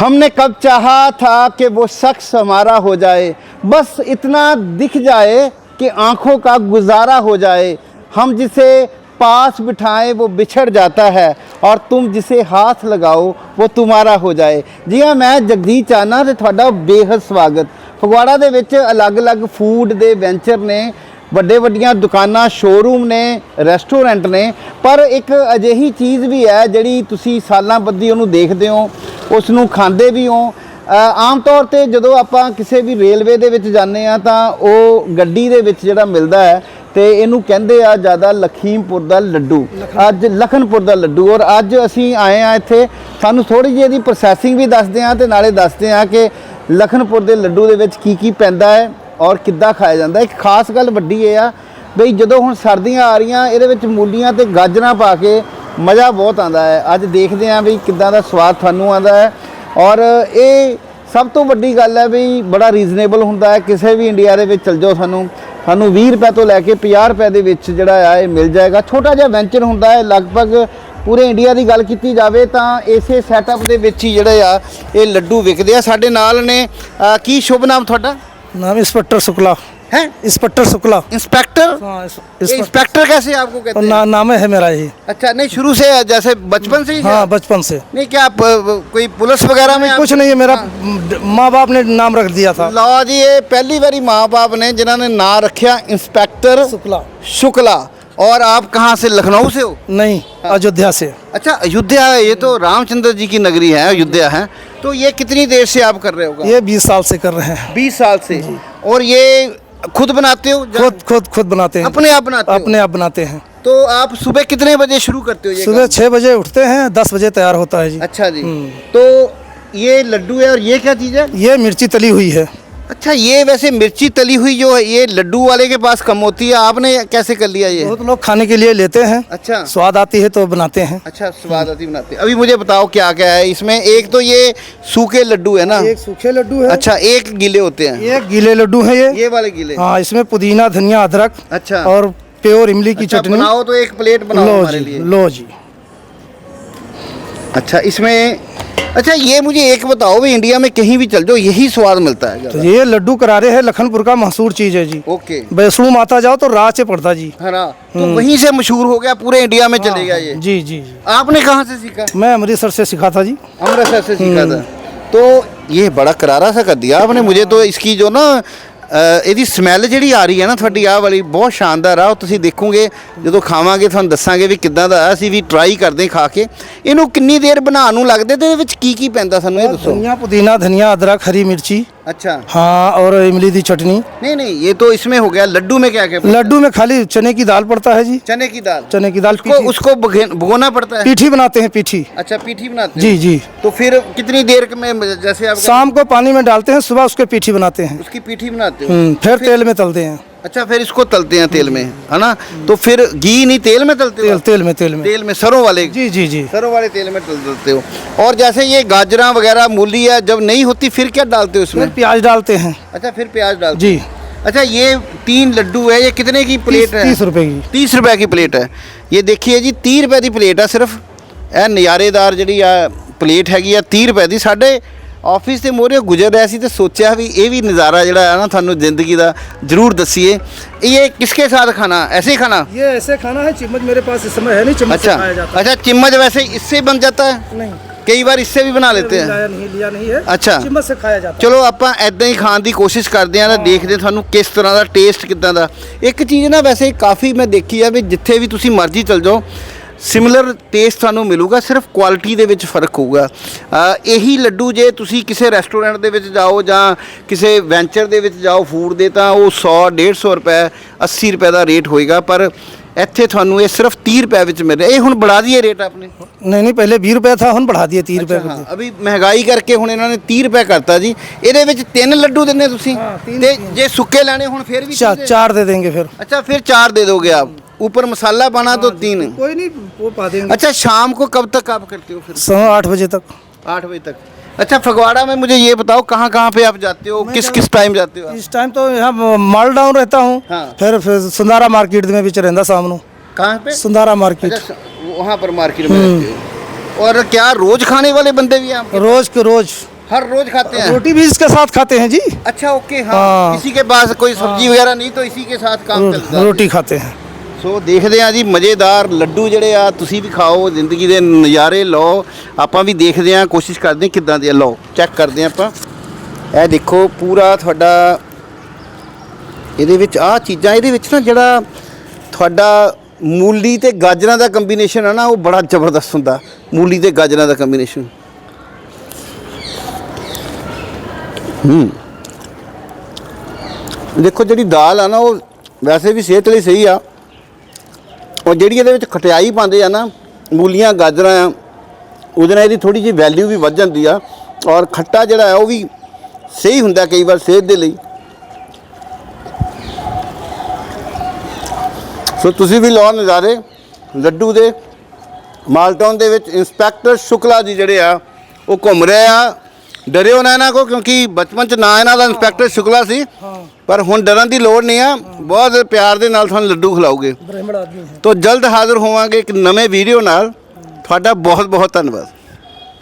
हमने कब चाहा था कि वो शख्स हमारा हो जाए बस इतना दिख जाए कि आंखों का गुजारा हो जाए हम जिसे पास बिठाएं वो बिछड़ जाता है और तुम जिसे हाथ लगाओ वो तुम्हारा ਹੋ ਜਾਏ ਜੀ ਹਾਂ ਮੈਂ ਜਗਦੀਸ਼ ਚਾਨਾ ਤੇ ਤੁਹਾਡਾ ਬੇਹੱਦ ਸਵਾਗਤ ਫਗਵਾੜਾ ਦੇ ਵਿੱਚ ਅਲੱਗ-ਅਲੱਗ ਫੂਡ ਦੇ ਵੈਂਚਰ ਨੇ ਵੱਡੇ ਵੱਡੀਆਂ ਦੁਕਾਨਾਂ ਸ਼ੋਰੂਮ ਨੇ ਰੈਸਟੋਰੈਂਟ ਨੇ, ਪਰ ਇੱਕ ਅਜਿਹੀ ਚੀਜ਼ ਵੀ ਹੈ ਜਿਹੜੀ ਤੁਸੀਂ ਸਾਲਾਂ ਬੱਧੀ ਉਹਨੂੰ ਦੇਖਦੇ ਹੋ ਉਸ ਨੂੰ ਖਾਂਦੇ ਵੀ ਹੋ। ਆਮ ਤੌਰ ਤੇ ਜਦੋਂ ਆਪਾਂ ਕਿਸੇ ਵੀ ਰੇਲਵੇ ਦੇ ਵਿੱਚ ਜਾਂਦੇ ਆ ਤਾਂ ਉਹ ਗੱਡੀ ਦੇ ਵਿੱਚ ਜਿਹੜਾ ਮਿਲਦਾ ਹੈ ਤੇ ਇਹਨੂੰ ਕਹਿੰਦੇ ਆ ਜ਼ਿਆਦਾ ਲਖੀਮਪੁਰ ਦਾ ਲੱਡੂ। ਅੱਜ ਲਖਨਪੁਰ ਦਾ ਲੱਡੂ ਔਰ ਅੱਜ ਅਸੀਂ ਆਏ ਆ ਇੱਥੇ। ਸਾਨੂੰ ਥੋੜੀ ਜਿਹੀ ਇਹਦੀ ਪ੍ਰੋਸੈਸਿੰਗ ਵੀ ਦੱਸਦੇ ਆ ਤੇ ਨਾਲੇ ਦੱਸਦੇ ਆ ਕਿ ਲਖਨਪੁਰ ਦੇ ਲੱਡੂ ਦੇ ਵਿੱਚ ਕੀ ਕੀ ਪੈਂਦਾ ਹੈ। ਔਰ ਕਿੱਦਾਂ ਖਾਇਆ ਜਾਂਦਾ। ਇੱਕ ਖਾਸ ਗੱਲ ਵੱਡੀ ਇਹ ਆ ਬਈ ਜਦੋਂ ਹੁਣ ਸਰਦੀਆਂ ਆ ਰਹੀਆਂ, ਇਹਦੇ ਵਿੱਚ ਮੂਲੀਆਂ ਤੇ ਗਾਜਰਾਂ ਪਾ ਕੇ ਮਜ਼ਾ ਬਹੁਤ ਆਉਂਦਾ ਹੈ। ਅੱਜ ਦੇਖਦੇ ਆਂ ਵੀ ਕਿੱਦਾਂ ਦਾ ਸਵਾਦ ਤੁਹਾਨੂੰ ਆਉਂਦਾ ਹੈ। ਔਰ ਇਹ ਸਭ ਤੋਂ ਵੱਡੀ ਗੱਲ ਹੈ ਵੀ ਬੜਾ ਰੀਜ਼ਨੇਬਲ ਹੁੰਦਾ ਹੈ। ਕਿਸੇ ਵੀ ਇੰਡੀਆ ਦੇ ਵਿੱਚ ਚਲ ਜਾਓ ਸਾਨੂੰ। ਸਾਨੂੰ 20 ਰੁਪਏ ਤੋਂ ਲੈ ਕੇ 50 ਰੁਪਏ ਦੇ ਵਿੱਚ ਜਿਹੜਾ ਆ ਇਹ ਮਿਲ ਜਾਏਗਾ। ਛੋਟਾ ਜਿਹਾ ਵੈਂਚਰ ਹੁੰਦਾ ਹੈ, ਲਗਭਗ ਪੂਰੇ ਇੰਡੀਆ ਦੀ ਗੱਲ ਕੀਤੀ ਜਾਵੇ ਤਾਂ ਇਸੇ ਸੈਟਅਪ ਦੇ ਵਿੱਚ ਹੀ ਜਿਹੜੇ ਆ ਇਹ ਲੱਡੂ ਵਿਕਦੇ ਆ। ਸਾਡੇ ਨਾਲ ਨੇ ਕੀ ਸ਼ੁਭ ਨਾਮ ਤੁਹਾਡਾ? नाम इंस्पेक्टर शुक्ला है इंस्पेक्टर शुक्ला इंस्पेक्टर हाँ इस, ये इस इंस्पेक्टर कैसे आपको कहते और हैं ना, नाम है मेरा ही अच्छा नहीं शुरू से जैसे बचपन से ही हाँ बचपन से नहीं क्या आप अ, कोई पुलिस वगैरह में कुछ नहीं है मेरा माँ बाप ने नाम रख दिया था ਲਓ ਜੀ ਇਹ ਪਹਿਲੀ ਵਾਰੀ ਮਾਂ-ਬਾਪ ਨੇ ਜਿਨ੍ਹਾਂ ਨੇ ਨਾਂ ਰੱਖਿਆ इंस्पेक्टर शुक्ला शुक्ला और आप कहाँ से लखनऊ से हो? नहीं अयोध्या से। अच्छा अयोध्या है ये तो रामचंद्र जी की नगरी है अयोध्या है। तो ये कितनी देर से आप कर रहे हो ये बीस साल से कर रहे हैं। बीस साल से। और ये खुद बनाते हो? खुद खुद खुद बनाते हैं। अपने आप बनाते अपने आप बनाते हैं। तो आप सुबह कितने बजे शुरू करते हो सुबह छः बजे उठते हैं दस बजे तैयार होता है जी। अच्छा जी। हम्म। तो ये लड्डू है और ये क्या चीज़ है? ये मिर्ची तली हुई है। अच्छा ये वैसे मिर्ची तली हुई जो है ये लड्डू वाले के पास कम होती है आपने कैसे कर लिया ये? बहुत लोग खाने के लिए लेते हैं। अच्छा। स्वाद आती है तो बनाते हैं। अच्छा स्वाद आती बनाते हैं। अभी मुझे बताओ क्या क्या है इसमें एक तो ये सूखे लड्डू है ना? एक सूखे लड्डू है। अच्छा एक गीले होते हैं। एक गीले लड्डू है ये। ये वाले गीले। हाँ इसमें पुदीना धनिया अदरक अच्छा। और प्योर इमली की अच्छा, चटनी। बनाओ तो एक प्लेट बनाओ लो जी लो जी। अच्छा इसमें अच्छा ये मुझे एक बताओ भी इंडिया में कहीं भी चल जाओ यही स्वाद मिलता है तो ये लड्डू करारे है लखनपुर का मशहूर चीज़ है जी। ओके। वैष्णो माता जाओ तो राह से पड़ता जी। है ना तो वहीं से मशहूर हो गया पूरे इंडिया में चले गया ये। जी जी आपने कहाँ से सीखा? मैं अमृतसर से सीखा था जी। अमृतसर से सीखा था। तो ये बड़ा करारा सा कर दिया आपने मुझे तो इसकी जो ਅ, ਇਹਦੀ ਸਮੈਲ ਜਿਹੜੀ ਆ ਰਹੀ ਹੈ ਨਾ ਤੁਹਾਡੀ ਆਹ ਵਾਲੀ ਬਹੁਤ ਸ਼ਾਨਦਾਰ ਆ ਉਹ ਤੁਸੀਂ ਦੇਖੋਗੇ ਜਦੋਂ ਖਾਵਾਂਗੇ ਤੁਹਾਨੂੰ ਦੱਸਾਂਗੇ ਵੀ ਕਿੱਦਾਂ ਦਾ ਆ। ਅਸੀਂ ਵੀ ਟਰਾਈ ਕਰਦੇ ਖਾ ਕੇ। ਇਹਨੂੰ ਕਿੰਨੀ ਦੇਰ ਬਣਾਉਣ ਨੂੰ ਲੱਗਦੇ ਤੇ ਇਹਦੇ ਵਿੱਚ ਕੀ ਕੀ ਪੈਂਦਾ ਸਾਨੂੰ ਇਹ ਦੱਸੋ? ਧਨੀਆ ਪੁਦੀਨਾ ਧਨੀਆ ਅਦਰਕ ਹਰੀ ਮਿਰਚੀ। अच्छा। हाँ और इमली दी चटनी। नहीं नहीं ये तो इसमें हो गया। लड्डू में क्या क्या लड्डू में खाली चने की दाल पड़ता है जी। चने की दाल। चने की दाल उसको उसको भगे- भगोना पड़ता है? पीठी बनाते हैं पीठी। अच्छा पीठी बनाते हैं। जी जी। तो फिर कितनी देर में जैसे आप शाम को पानी में डालते हैं सुबह उसके पीठी बनाते हैं। उसकी पीठी बनाते हो। हम्म, फिर तेल में तलते हैं। अच्छा फिर इसको तलते हैं तेल में है ना तो फिर घी नहीं तेल में तलते हो तेल तेल में तेल में तेल में सरों वाले जी जी जी सरों वाले तेल में तल देते हो और जैसे ये गाजरा वगैरह मूली है जब नहीं होती फिर क्या डालते हो फिर इसमें प्याज डालते हैं अच्छा फिर प्याज डालते जी हो। अच्छा ये तीन लड्डू है ये कितने की प्लेट है तीस रुपए की तीस रुपए की प्लेट है ये देखिए ਜੀ 30 ਰੁਪਏ ਦੀ ਪਲੇਟ ਆ ਸਿਰਫ ਇਹ ਨਜ਼ਾਰੇਦਾਰ ਜਿਹੜੀ ਆ ਪਲੇਟ ਹੈਗੀ ਆ 30 ਰੁਪਏ ਦੀ ਸਾਡੇ ਆਫਿਸ ਦੇ ਮੋਰੇ ਗੁਜ਼ਰ ਰਿਹਾ ਸੀ ਤੇ ਸੋਚਿਆ ਵੀ ਇਹ ਵੀ ਨਜ਼ਾਰਾ ਜਿਹੜਾ ਹੈ ਨਾ ਤੁਹਾਨੂੰ ਜ਼ਿੰਦਗੀ ਦਾ ਜ਼ਰੂਰ ਦੱਸੀਏ। ਇਹ ਕਿਸਕੇ ਸਾਥ ਖਾਣਾ? ऐसे ही खाना ये ऐसे खाना है चिम्मच मेरे पास इस समय है नहीं चिम्मच से अच्छा खाया जाता है अच्छा चम्मच वैसे इससे ही ਕਈ ਵਾਰ ਇਸੇ ਵੀ ਬਣਾ लेते हैं ਲਾਇਆ नहीं लिया नहीं है अच्छा। चिम्मच से खाया जाता ਚਲੋ ਆਪਾਂ ਐਦਾਂ ਹੀ ਖਾਣ ਦੀ ਕੋਸ਼ਿਸ਼ ਕਰਦੇ ਆਂ ਤਾਂ ਦੇਖਦੇ ਹਾਂ ਤੁਹਾਨੂੰ ਕਿਸ ਤਰ੍ਹਾਂ ਦਾ ਟੇਸਟ ਕਿਦਾਂ ਦਾ। ਇੱਕ ਚੀਜ਼ ਨਾ ਵੈਸੇ ਕਾਫੀ ਮੈਂ ਦੇਖੀ ਆ ਵੀ ਜਿੱਥੇ ਵੀ ਤੁਸੀਂ ਮਰਜ਼ੀ ਚਲ ਜਾਓ ਸਿਮਿਲਰ ਟੇਸਟ ਤੁਹਾਨੂੰ ਮਿਲੂਗਾ ਸਿਰਫ ਕੁਆਲਿਟੀ ਦੇ ਵਿੱਚ ਫ਼ਰਕ ਹੋਊਗਾ। ਇਹੀ ਲੱਡੂ ਜੇ ਤੁਸੀਂ ਕਿਸੇ ਰੈਸਟੋਰੈਂਟ ਦੇ ਵਿੱਚ ਜਾਓ ਜਾਂ ਕਿਸੇ ਵੈਂਚਰ ਦੇ ਵਿੱਚ ਜਾਓ ਫੂਡ ਦੇ ਤਾਂ ਉਹ 100 150 ਰੁਪਏ 80 ਰੁਪਏ ਦਾ ਰੇਟ ਹੋਏਗਾ ਪਰ ਇੱਥੇ ਤੁਹਾਨੂੰ ਇਹ ਸਿਰਫ 30 ਰੁਪਏ ਵਿੱਚ ਮਿਲ ਰਿਹਾ। ਇਹ ਹੁਣ ਬੜਾ ਦਈਏ ਰੇਟ ਆਪਣੇ? ਨਹੀਂ ਨਹੀਂ ਪਹਿਲੇ 20 ਰੁਪਏ ਥਾ ਹੁਣ ਬੜਾ ਦਈਏ 30 ਰੁਪਏ ਹਾਂ ਅਭੀ ਮਹਿੰਗਾਈ ਕਰਕੇ ਹੁਣ ਇਹਨਾਂ ਨੇ 30 ਰੁਪਏ ਕਰਤਾ ਜੀ। ਇਹਦੇ ਵਿੱਚ ਤਿੰਨ ਲੱਡੂ ਦਿੰਨੇ ਤੁਸੀਂ? ਤੇ ਜੇ ਸੁੱਕੇ ਲੈਣੇ ਹੁਣ ਫਿਰ ਵੀ ਚਾਰ ਦੇ ਦੇਂਗੇ ਫਿਰ। ਅੱਛਾ ਫਿਰ ਚਾਰ ਦੇ ਦੋਗੇ ਆਪ। ऊपर मसाला बना तो तीन। कोई नहीं वो पा देंगे। अच्छा शाम को कब तक आप करते हो फिर? सवा आठ बजे तक। आठ बजे तक। अच्छा फगवाड़ा में मुझे ये बताओ कहाँ कहाँ पे आप जाते हो? किस किस टाइम जाते हो इस टाइम तो यहाँ माल डाउन रहता हूँ। हाँ। फिर फिर सुंदारा मार्केट में भी रहता सामने कहाँ पे? सुंदारा मार्केट। अच्छा वहाँ पर मार्केट में रहते हो। और क्या रोज खाने वाले बंदे भी हैं रोज के रोज। हर रोज खाते हैं? रोटी भी इसके साथ खाते हैं जी। अच्छा ओके हाँ। हाँ। किसी के पास कोई सब्ज़ी वगैरह नहीं तो इसी के साथ काम रो- चलता रोटी खाते हैं। ਸੋ ਦੇਖਦੇ ਆ ਜੀ, ਮਜ਼ੇਦਾਰ ਲੱਡੂ ਜਿਹੜੇ ਆ ਤੁਸੀਂ ਵੀ ਖਾਓ, ਜ਼ਿੰਦਗੀ ਦੇ ਨਜ਼ਾਰੇ ਲਓ। ਆਪਾਂ ਵੀ ਦੇਖਦੇ ਆ ਕੋਸ਼ਿਸ਼ ਕਰਦੇ ਹਾਂ ਕਿੱਦਾਂ ਦੇ ਆ। ਲਓ ਚੈੱਕ ਕਰਦੇ ਆ ਆਪਾਂ। ਇਹ ਦੇਖੋ, ਪੂਰਾ ਤੁਹਾਡਾ ਇਹਦੇ ਵਿੱਚ ਆ ਚੀਜ਼ਾਂ, ਇਹਦੇ ਵਿੱਚ ਨਾ ਜਿਹੜਾ ਤੁਹਾਡਾ ਮੂਲੀ ਤੇ ਗਾਜਰਾਂ ਦਾ ਕੰਬੀਨੇਸ਼ਨ ਆ ਨਾ, ਉਹ ਬੜਾ ਜ਼ਬਰਦਸਤ ਹੁੰਦਾ। ਮੂਲੀ ਤੇ ਗਾਜਰਾਂ ਦਾ ਕੰਬੀਨੇਸ਼ਨ ਹੂੰ। ਦੇਖੋ, ਜਿਹੜੀ ਦਾਲ ਆ ਨਾ, ਉਹ ਵੈਸੇ ਵੀ ਸਿਹਤ ਲਈ ਸਹੀ ਆ। ਔਰ ਜਿਹੜੀ ਇਹਦੇ ਵਿੱਚ ਖਟਿਆਈ ਪਾਉਂਦੇ ਆ ਨਾ, ਮੂਲੀਆਂ, ਗਾਜਰਾਂ ਆ, ਉਹਦੇ ਨਾਲ ਇਹਦੀ ਥੋੜੀ ਜਿਹੀ ਵੈਲਿਊ ਵੀ ਵੱਧ ਜਾਂਦੀ ਆ ਔਰ ਖੱਟਾ ਜਿਹੜਾ ਹੈ ਉਹ ਵੀ ਸਹੀ ਹੁੰਦਾ ਕਈ ਵਾਰ ਸਿਹਤ ਦੇ ਲਈ। ਸੋ ਤੁਸੀਂ ਵੀ ਲਓ ਨਜ਼ਾਰੇ, ਲੱਡੂ ਦੇ ਮਾਲਟਾਊਨ ਦੇ ਵਿੱਚ ਇੰਸਪੈਕਟਰ ਸ਼ੁਕਲਾ ਜੀ ਜਿਹੜੇ ਆ, ਉਹ ਘੁੰਮ ਰਹੇ ਆ। ਡਰਿਓ ਨਾ ਇਹਨਾਂ ਕੋ ਕਿਉਂਕਿ ਬਚਪਨ ਚ ਨਾ ਇਹਨਾਂ ਦਾ ਇੰਸਪੈਕਟਰ ਸ਼ੁਕਲਾ ਸੀ। ਪਰ ਹੁਣ ਡਰਨ ਦੀ ਲੋੜ ਨਹੀਂ ਆ। ਬਹੁਤ ਪਿਆਰ ਦੇ ਨਾਲ ਤੁਹਾਨੂੰ ਲੱਡੂ ਖਿਲਾਉਗੇ ਬ੍ਰਹਮਣ ਤੋਂ ਜਲਦ ਹਾਜ਼ਰ ਹੋਵਾਂਗੇ ਇੱਕ ਨਵੇਂ ਵੀਡੀਓ ਨਾਲ। ਤੁਹਾਡਾ ਬਹੁਤ ਬਹੁਤ ਧੰਨਵਾਦ।